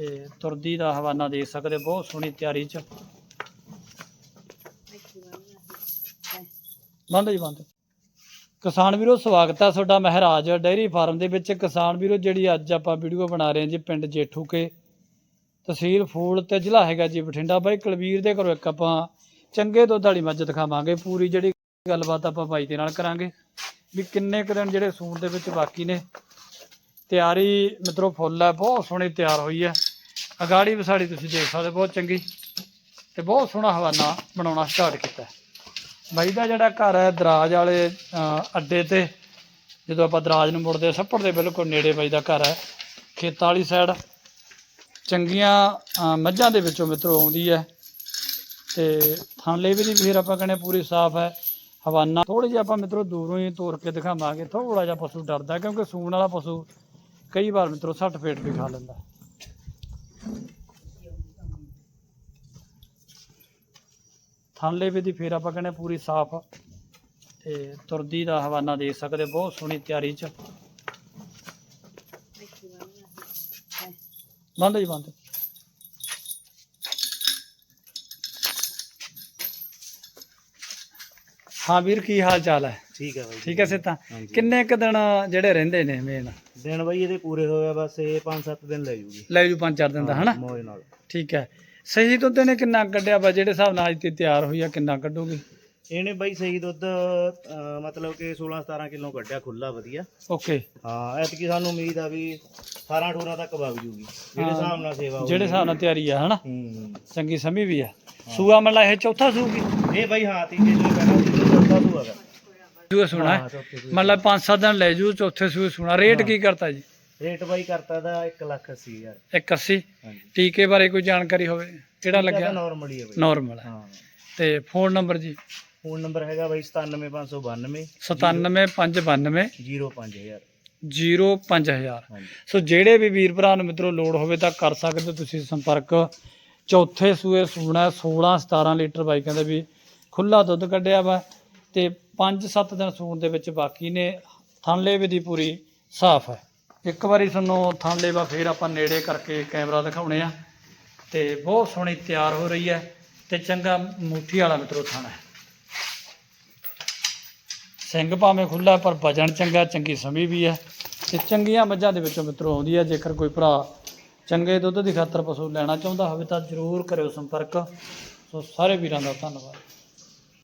ਤੇ ਤੁਰਦੀ ਦਾ ਹਵਾਨਾ ਦੇਖ ਸਕਦੇ, ਬਹੁਤ ਸੋਹਣੀ ਤਿਆਰੀ ਚ। ਬੰਦ ਜੀ, ਬੰਦ। ਕਿਸਾਨ ਵੀਰੋ, ਸਵਾਗਤ ਹੈ ਤੁਹਾਡਾ ਮਹਿਰਾਜ। ਡੇਅਰੀ ਫਾਰਮ ਦੇ ਵਿੱਚ ਕਿਸਾਨ ਵੀਰੋ, ਜਿਹੜੀ ਅੱਜ ਆਪਾਂ ਵੀਡੀਓ ਬਣਾ ਰਹੇ ਹਾਂ ਜੀ, ਪਿੰਡ ਜੇਠੂਕੇ। ਤਹਿਸੀਲ ਫੂਲ ਤੇ ਜ਼ਿਲ੍ਹਾ ਹੈਗਾ ਜੀ ਬਠਿੰਡਾ। ਬਾਈ ਕੁਲਵੀਰ ਦੇ ਘਰੋਂ ਇੱਕ ਆਪਾਂ ਚੰਗੇ ਦੁੱਧ ਵਾਲੀ ਮੱਝ ਦਿਖਾਵਾਂਗੇ ਪੂਰੀ ਜਿਹੜੀ ਗੱਲਬਾਤ ਆਪਾਂ ਭਾਈ ਦੇ ਨਾਲ ਕਰਾਂਗੇ। ਵੀ ਕਿੰਨੇ ਕੁ ਦਿਨ ਜਿਹੜੇ ਸੂਰ ਦੇ ਵਿੱਚ ਬਾਕੀ ਨੇ। ਤਿਆਰੀ ਮਿੱਤਰੋ, ਫੁੱਲ ਹੈ ਬਹੁਤ ਸੋਹਣੀ ਤਿਆਰ ਹੋਈ ਹੈ। ਅਗਾੜੀ ਵਿਸਾੜੀ ਤੁਸੀਂ ਦੇਖ ਸਕਦੇ ਬਹੁਤ ਚੰਗੀ ਤੇ ਬਹੁਤ ਸੋਹਣਾ ਹਵਾਨਾ ਬਣਾਉਣਾ ਸਟਾਰਟ ਕੀਤਾ ਹੈ। ਬਾਈ ਦਾ ਜਿਹੜਾ ਘਰ ਹੈ ਦਰਾਜ ਵਾਲੇ ਅੱਡੇ ਤੇ, ਜਦੋਂ ਆਪਾਂ ਦਰਾਜ ਨੂੰ ਮੁੜਦੇ ਸੱਪੜ ਦੇ ਬਿਲਕੁਲ ਨੇੜੇ ਬਾਈ ਦਾ ਘਰ ਹੈ। ਖੇਤਾਂ ਵਾਲੀ ਸਾਈਡ ਚੰਗੀਆਂ ਮੱਝਾਂ ਦੇ ਵਿੱਚੋਂ ਮਿੱਤਰੋ ਆਉਂਦੀ ਹੈ। ਤੇ ਥਾਂਲੇ ਵੀ ਦੀ ਫਿਰ ਆਪਾਂ ਕਹਿੰਦੇ ਪੂਰੀ ਸਾਫ਼ ਹੈ। ਹਵਾਨਾ ਥੋੜੀ ਜਿਹਾ ਆਪਾਂ ਮਿੱਤਰੋ ਦੂਰੋਂ ਹੀ ਤੋਰ ਕੇ ਦਿਖਾਵਾਂਗੇ। ਥੋੜਾ ਜਿਹਾ ਪਸ਼ੂ ਡਰਦਾ ਕਿਉਂਕਿ ਸੂਣ ਵਾਲਾ ਪਸ਼ੂ ਕਈ ਵਾਰ ਮਿੱਤਰੋ ਸੱਟ ਫੇਟ ਵੀ ਖਾ ਲੈਂਦਾ ਥਾਂਲੇ ਵੀ ਦੀ ਫਿਰ ਆਪਾਂ ਕਹਿੰਦੇ ਪੂਰੀ ਸਾਫ਼ ਤੇ ਤੁਰਦੀ ਦਾ ਹਵਾਨਾ ਦੇਖ ਸਕਦੇ ਬਹੁਤ ਸੋਹਣੀ ਤਿਆਰੀ ਚ। ਬੰਦ ਜੀ ਬੰਦ। ਹਾਂ ਵੀਰ ਕੀ ਹਾਲ ਚਾਲ ਹੈ? ਠੀਕ ਹੈ ਬਾਈ ਠੀਕ ਹੈ ਸਿੱਤਾ। ਕਿੰਨੇ ਕ ਦਿਨ ਜਿਹੜੇ ਰਹਿੰਦੇ ਨੇ ਮੇਨ ਦਿਨ ਬਾਈ ਇਹਦੇ ਪੂਰੇ ਹੋਇਆ ਬਸ ਇਹ 5-7 ਦਿਨ ਲੈ ਜੂਗੀ। ਲੈ ਜੂ ਪੰਜ ਚਾਰ ਦਿਨ ਦਾ ਹਨਾ? ਮੌਜ ਨਾਲ। ਠੀਕ ਹੈ। ਸਹੀ ਦੁੱਧ ਨੇ ਕਿੰਨਾ ਕੱਢਿਆ ਵਾ? ਜਿਹੜੇ ਹਿਸਾਬ ਨਾਲ ਅੱਜ ਤੇ ਤਿਆਰ ਹੋਈ ਆ ਕਿੰਨਾ ਕੱਢੂਗੀ? ਇਹਨੇ ਬਾਈ ਸਹੀ ਦੁੱਧ ਅਹ, ਮਤਲਬ ਕਿ 16-17 ਕਿਲੋ ਕੱਢਿਆ ਖੁੱਲਾ ਵਧੀਆ। ਓਕੇ। ਹਾਂ ਐਤਕੀ ਸਾਨੂੰ ਉਮੀਦ ਆ ਵੀ 18-18 ਤੱਕ ਵਗ ਜੂਗੀ। ਜਿਹੜੇ ਹਾਂ। ਹਿਸਾਬ ਨਾਲ ਸੇਵਾ ਜਿਹੜੇ ਹਿਸਾਬ ਨਾਲ ਤਿਆਰੀ ਆ ਹਨਾ? ਚੰਗੀ ਸਮੀ ਵੀ ਆ। ਸੂਆ ਮੱਲਾ ਇਹ ਚੌਥਾ ਸੂਗੀ ਇਹ ਬਾਈ ਹਾਂ ਤੀਜੇ ਦਿਨ ਪਹਿਲਾਂ ਸੀ ਚੌਥਾ ਸੂ ਹੈਗਾ। ਸੂਆ ਸੁਣਾ ਹਾਂ, ਚੌਥੇ ਸੂਏ। ਮਤਲਬ ਪੰਜ ਸੱਤ ਦਿਨ ਲੈ ਜੂ ਚੌਥੇ ਸੂਏ ਸੁਣਾ ਰੇਟ ਕੀ ਕਰਤਾ ਜੀ? ਰੇਟ ਬਾਈ ਕਰਤਾ ਦਾ 1 ਲੱਖ 80 ਹਜ਼ਾਰ। 180 ਹਾਂਜੀ। ਟੀਕੇ ਬਾਰੇ ਕੋਈ ਜਾਣਕਾਰੀ ਹੋਵੇ? ਕਿਹੜਾ ਲੱਗਿਆ? ਨਾਰਮਲ ਹੀ ਹੈ ਬਾਈ। ਨਾਰਮਲ ਹੈ ਹਾਂ। ਤੇ ਫੋਨ ਨੰਬਰ ਜੀ? ਫੋਨ ਨੰਬਰ ਹੈਗਾ ਬਾਈ 97592 97592 05000 05000 ਹਾਂਜੀ। ਸੋ ਜਿਹੜੇ ਵੀ ਵੀਰ ਭਰਾ ਨੂੰ ਮਿੱਤਰੋ ਲੋੜ ਹੋਵੇ ਤਾਂ ਕਰ ਸਕਦੇ ਹੋ ਤੁਸੀਂ ਸੰਪਰਕ। ਚੌਥੇ ਸੂਏ ਸੂਣਾ 16 17 ਲੀਟਰ ਬਾਈ ਕਹਿੰਦੇ ਵੀ ਖੁੱਲਾ ਦੁੱਧ ਕੱਢਿਆ ਵਾ ਤੇ 5-7 ਦਿਨ ਸੂਣ ਦੇ ਵਿੱਚ ਬਾਕੀ ਨੇ। ਥਣਲੇ ਵੀ ਦੀ ਪੂਰੀ ਸਾਫ਼ ਹੈ। ਇੱਕ ਵਾਰੀ ਤੁਹਾਨੂੰ ਥਣਲੇ ਵਾ ਫੇਰ ਆਪਾਂ ਨੇੜੇ ਕਰਕੇ ਕੈਮਰਾ ਦਿਖਾਉਣੇ ਆ। ਤੇ ਬਹੁਤ ਸੋਹਣੀ ਤਿਆਰ ਹੋ ਰਹੀ ਹੈ ਤੇ ਚੰਗਾ ਮੁੱਠੀ ਵਾਲਾ ਮਿੱਤਰੋ ਥਣ ਹੈ। ਸਿੰਘ ਭਾਵੇਂ ਖੁੱਲਾ ਪਰ ਵਜਨ ਚੰਗਾ, ਚੰਗੀ ਸਮੀ ਵੀ ਹੈ। ਤੇ ਚੰਗੀਆਂ ਮੱਝਾਂ ਦੇ ਵਿੱਚੋਂ ਮਿੱਤਰੋ ਆਉਂਦੀ ਹੈ, ਜੇਕਰ ਕੋਈ ਭਰਾ ਚੰਗੇ ਦੁੱਧ ਦੀ ਖਾਤਰ ਪਸ਼ੂ ਲੈਣਾ ਚਾਹੁੰਦਾ ਹੋਵੇ ਤਾਂ ਜ਼ਰੂਰ ਕਰਿਓ ਸੰਪਰਕ। ਸੋ ਸਾਰੇ ਵੀਰਾਂ ਦਾ ਧੰਨਵਾਦ।